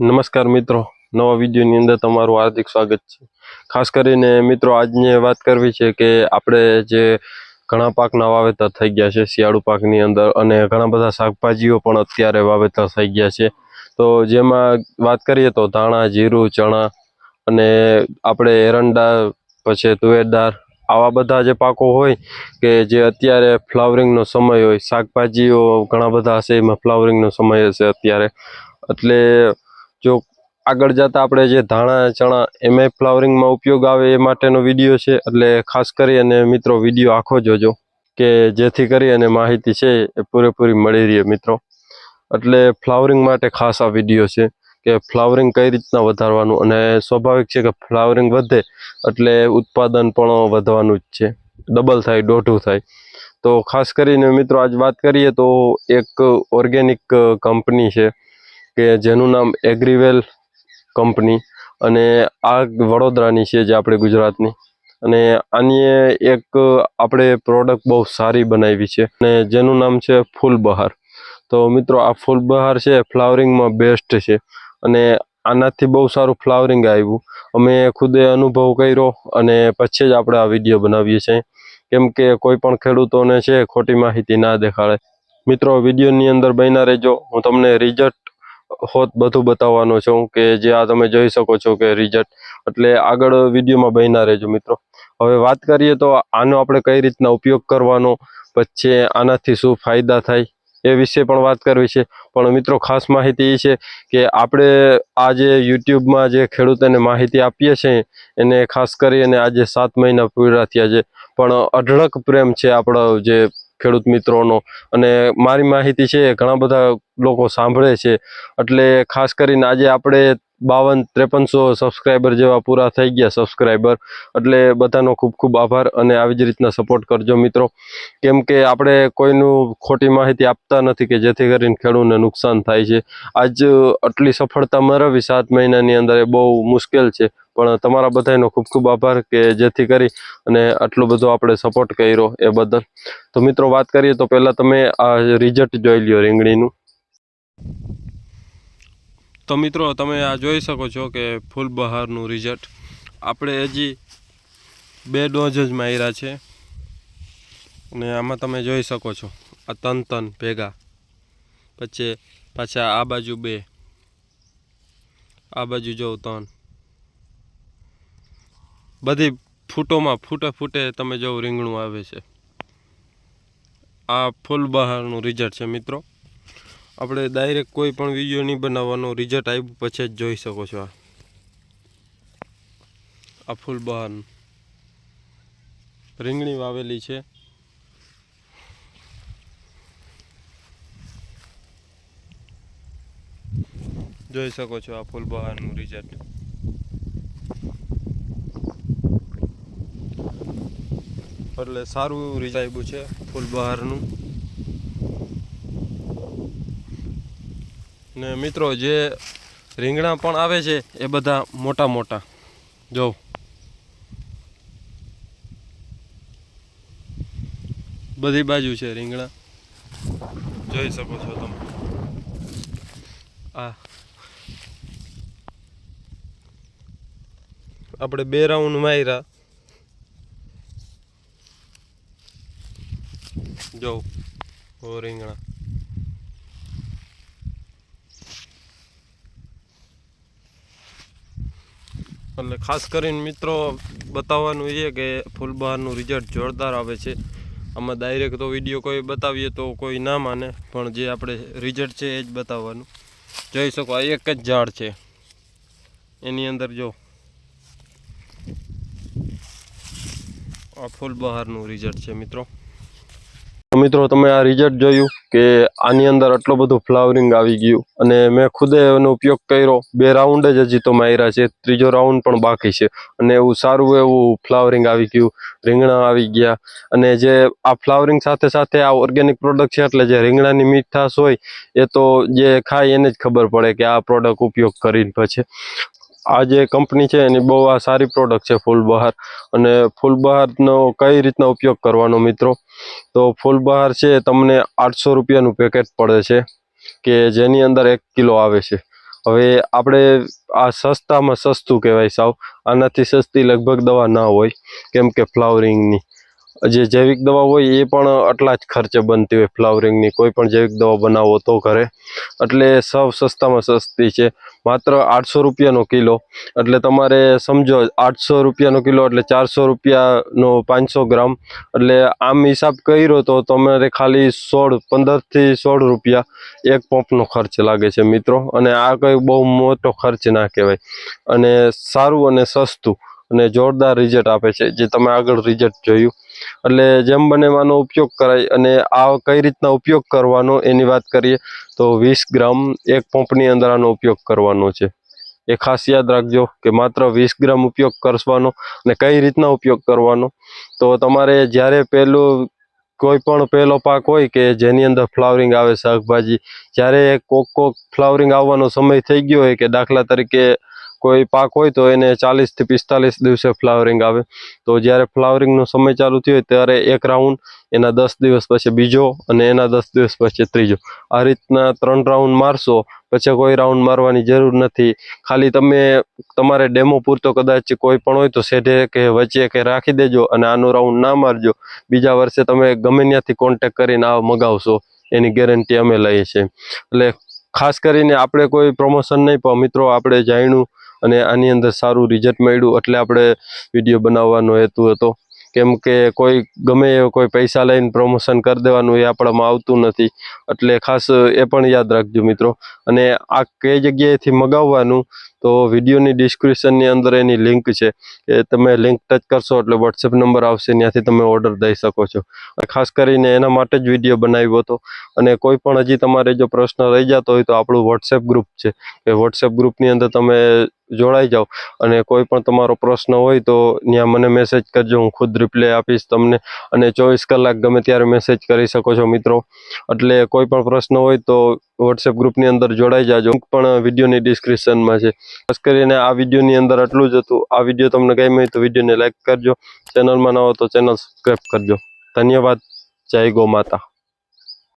નમસ્કાર મિત્રો. નવા વિડીયોની અંદર તમારું હાર્દિક સ્વાગત છે. ખાસ કરીને મિત્રો, આજની વાત કરવી છે કે આપણે જે ઘણા પાકના વાવેતર થઈ ગયા છે, શિયાળુ પાકની અંદર, અને ઘણા બધા શાકભાજીઓ પણ અત્યારે વાવેતર થઈ ગયા છે. તો જેમાં વાત કરીએ તો ધાણા, જીરું, ચણા અને આપણે એરંડા, પછી તુવેરદાર આવા બધા જે પાકો હોય કે જે અત્યારે ફ્લાવરિંગનો સમય હોય, શાકભાજીઓ ઘણા બધા હશે, એમાં ફ્લાવરિંગનો સમય હશે અત્યારે. એટલે જો આગળ જતા આપણે જે ધાણા, ચણા એમાંય ફ્લાવરિંગમાં ઉપયોગ આવે એ માટેનો વીડિયો છે, એટલે ખાસ કરી અને મિત્રો વીડિયો આખો જોજો, કે જેથી કરી અને માહિતી છે એ પૂરેપૂરી મળી રહે મિત્રો. એટલે ફ્લાવરિંગ માટે ખાસ આ વીડિયો છે, કે ફ્લાવરિંગ કઈ રીતના વધારવાનું અને સ્વાભાવિક છે કે ફ્લાવરિંગ વધે, એટલે ઉત્પાદન પણ વધવાનું જ છે, ડબલ થાય, દોઢું થાય. તો ખાસ કરીને મિત્રો આજ વાત કરીએ તો એક ઓર્ગેનિક કંપની છે કે જેનું નામ એગ્રીવેલ કંપની અને આ વડોદરાની છે જે આપણે ગુજરાતની. અને આની એક આપણે પ્રોડક્ટ બહુ સારી બનાવી છે અને જેનું નામ છે ફૂલબહાર. તો મિત્રો આ ફૂલબહાર છે ફ્લાવરિંગમાં બેસ્ટ છે અને આનાથી બહુ સારું ફ્લાવરિંગ આવ્યું. અમે ખુદે અનુભવ કર્યો અને પછી જ આપણે આ વીડિયો બનાવીએ છીએ. કેમ કે કોઈ પણ ખેડૂતોને છે ખોટી માહિતી ના દેખાડે. મિત્રો વિડીયોની અંદર બન્યા રહેજો. હું તમને રિઝલ્ટ હોત બધું બતાવવાનો છું કે જે આ તમે જોઈ શકો છો કે રિઝલ્ટ એટલે આગળ વિડીયોમાં બન્યા રહેજો મિત્રો. હવે વાત કરીએ તો આનો આપણે કઈ રીતના ઉપયોગ કરવાનો, પછી આનાથી શું ફાયદા થાય એ વિશે પણ વાત કરવી છે. પણ મિત્રો ખાસ માહિતી એ છે કે આપણે આ જે યુટ્યુબમાં જે ખેડૂતોને માહિતી આપીએ છીએ, એને ખાસ કરી અને આજે સાત મહિના પૂરા થયા છે. પણ અઢળક પ્રેમ છે આપણો જે ખેડૂત મિત્રોનો. અને મારી માહિતી છે ઘણા બધા લોકો સાંભળે છે. એટલે ખાસ કરીને આજે આપણે બાવન ત્રેપનસો સબસ્ક્રાઈબર જેવા પૂરા થઈ ગયા સબસ્ક્રાઈબર એટલે બધાનો ખૂબ ખૂબ આભાર અને આવી જ રીતના સપોર્ટ કરજો મિત્રો. કેમ કે આપણે કોઈનું ખોટી માહિતી આપતા નથી કે જેથી કરીને ખેડૂતને નુકસાન થાય છે. આજ આટલી સફળતા મેળવવી સાત મહિનાની અંદર એ બહુ મુશ્કેલ છે. પણ તમારા બધાનો ખૂબ ખૂબ આભાર કે જેથી કરી અને આટલો બધો આપણે સપોર્ટ કર્યો એ બદલ. તો મિત્રો વાત કરીએ તો પહેલાં તમે આ રિઝલ્ટ જોઈ લ્યો રીંગણીનું. તો મિત્રો તમે આ જોઈ શકો છો કે ફૂલ બહારનું રિઝલ્ટ આપણે હજી બે ડોઝ જ માર્યા છે. અને આમાં તમે જોઈ શકો છો, આ તન તન ભેગા. પછી પાછા આ બાજુ બે, આ બાજુ જો ત્રણ. બધી ફૂટોમાં ફૂટે ફૂટે તમે જો રીંગણું આવે છે. આ ફૂલ બહારનું રિઝલ્ટ છે મિત્રો. આપણે ડાયરેક્ટ કોઈ પણ વીડિયો નહીં બનાવવાનો રિઝલ્ટ આવ્યું પછી જ જોઈ શકો છો આ. આ ફૂલ બહારનું. રીંગણી વાવેલી છે. જોઈ શકો છો આ ફૂલ બહારનું રિઝલ્ટ એટલે સારું એવું રિઝાયબું છે ફૂલ બહારનું. ને મિત્રો, જે રીંગણા પણ આવે છે એ બધા મોટા મોટા. જો. બધી બાજુ છે રીંગણા. જોઈ શકો છો તમે. આ. આપણે બે રાઉન્ડ માર્યા. જો રીંગણા એટલે ખાસ કરીને મિત્રો બતાવવાનું એ કે ફૂલબહારનું રિઝલ્ટ જોરદાર આવે છે. આમાં ડાયરેક્ટ તો વીડિયો કોઈ બતાવીએ તો કોઈ ના માને, પણ જે આપણે રિઝલ્ટ છે એ જ બતાવવાનું. જોઈ શકો, આ એક જ ઝાડ છે. એની અંદર જો. આ ફૂલબહારનું રિઝલ્ટ છે મિત્રો. મિત્રો, તમે આ રિઝલ્ટ જોયું કે આની અંદર આટલું બધું ફ્લાવરિંગ આવી ગયું અને મેં ખુદે એનો ઉપયોગ કર્યો. બે રાઉન્ડ જ હજી તો માર્યા છે. ત્રીજો રાઉન્ડ પણ બાકી છે. અને એવું સારું એવું ફ્લાવરિંગ આવી ગયું. રીંગણા આવી ગયા. અને જે આ ફ્લાવરિંગ સાથે સાથે આ ઓર્ગેનિક પ્રોડક્ટ છે, એટલે જે રીંગણાની મીઠાશ હોય, એ તો જે ખાય એને જ ખબર પડે કે આ પ્રોડક્ટ ઉપયોગ કરીને પછી. આ જે કંપની છે એની બહુ આ સારી પ્રોડક્ટ છે ફૂલબહાર. અને ફૂલબહારનો કઈ રીતના ઉપયોગ કરવાનો મિત્રો? તો ફૂલબહાર છે તમને આઠસો રૂપિયાનું પેકેટ પડે છે, કે જેની અંદર એક કિલો આવે છે. હવે આપણે આ સસ્તામાં સસ્તું કહેવાય સાવ. આનાથી સસ્તી લગભગ દવા ના હોય, કેમ કે ફ્લાવરિંગની. જે જૈવિક દવા હોય એ પણ આટલા જ ખર્ચે બનતી હોય ફ્લાવરિંગની, કોઈ પણ જૈવિક દવા બનાવો તો ઘરે. એટલે સૌ સસ્તામાં સસ્તી છે. માત્ર આઠસો રૂપિયાનો કિલો. એટલે તમારે સમજો, આઠસો રૂપિયાનો કિલો એટલે ચારસો રૂપિયાનો પાંચસો ગ્રામ. એટલે આમ હિસાબ કર્યો તો તમારે ખાલી સોળ, પંદરથી સોળ રૂપિયા એક પંપનો ખર્ચ લાગે છે મિત્રો. અને આ કંઈ બહુ મોટો ખર્ચ ના કહેવાય. અને સારું અને સસ્તું. અને જોરદાર રિઝલ્ટ આપે છે, જે તમે આગળ રિઝલ્ટ જોયું. એટલે જેમ બને એમ આનો ઉપયોગ કરાય અને આ કઈ રીતના ઉપયોગ કરવાનો એની વાત કરીએ, તો વીસ ગ્રામ એક પંપની અંદર આનો ઉપયોગ કરવાનો છે. એ ખાસ યાદ રાખજો કે માત્ર વીસ ગ્રામ ઉપયોગ કરવાનો અને કઈ રીતના ઉપયોગ કરવાનો. તો તમારે જ્યારે પહેલું કોઈ પણ પહેલો પાક હોય કે જેની અંદર ફ્લાવરિંગ આવે શાકભાજી, જ્યારે કોક કોક ફ્લાવરિંગ આવવાનો સમય થઈ ગયો હોય કે દાખલા તરીકે કોઈ પાક હોય તો એને ચાલીસથી પિસ્તાલીસ દિવસે ફ્લાવરિંગ આવે. તો જ્યારે ફ્લાવરિંગનો સમય ચાલુ થયો ત્યારે એક રાઉન્ડ એના દસ દિવસ પછી બીજો અને એના દસ દિવસ પછી ત્રીજો. આ રીતના ત્રણ રાઉન્ડ મારશો, પછી કોઈ રાઉન્ડ મારવાની જરૂર નથી. ખાલી તમે તમારે ડેમો પૂરતો કદાચ કોઈ પણ હોય તો સેઢે કે વચ્ચે કે રાખી દેજો અને આનો રાઉન્ડ ના મારજો. બીજા વર્ષે તમે ગમે ત્યાંથી કોન્ટેક કરીને આ મગાવશો. એની ગેરંટી અમે લઈએ છીએ. એટલે ખાસ કરીને આપણે કોઈ પ્રમોશન નહીં પણ મિત્રો, આપણે જાણ્યું અને આની અંદર સારું રિઝલ્ટ મળ્યું એટલે આપણે વીડિયો બનાવવાનો હેતુ હતો. કેમ કે કોઈ ગમે એવો કોઈ પૈસા લઈને પ્રમોશન કરી દેવાનું એ આપણામાં આવતું નથી. એટલે ખાસ એ પણ યાદ રાખજો મિત્રો. અને આ કઈ જગ્યાએથી મગાવવાનું તો વિડીયોની ડિસ્ક્રિપ્શનની અંદર એની લિંક છે. એ તમે લિંક ટચ કરશો એટલે વોટ્સએપ નંબર આવશે, ત્યાંથી તમે ઓર્ડર દઈ શકો છો. ખાસ કરીને એના માટે જ વીડિયો બનાવ્યો હતો. અને કોઈ પણ હજી તમારે જો પ્રશ્ન રહી જતો હોય તો આપણું વોટ્સએપ ગ્રુપ છે. એ વોટ્સએપ ગ્રુપની અંદર તમે જોડાઈ જાઓ. અને કોઈ પણ તમારો પ્રશ્ન હોય તો ત્યાં મને મેસેજ કરજો, હું ખુદ રિપ્લાય આપીશ તમને. અને ચોવીસ કલાક ગમે ત્યારે મેસેજ કરી શકો છો મિત્રો. એટલે કોઈ પણ પ્રશ્ન હોય તો વોટ્સએપ ગ્રુપની અંદર જોડાઈ જાજો. પણ વિડીયોની ડિસ્ક્રિપ્શનમાં છે. ખાસ કરીને આ વિડીયોની અંદર આટલું જ હતું. આ વીડિયો તમને ગમ્યો હોય તો વિડીયોને લાઇક કરજો. ચેનલમાં ન હો તો ચેનલ સબસ્ક્રાઈબ કરજો. ધન્યવાદ. જય ગો માતા.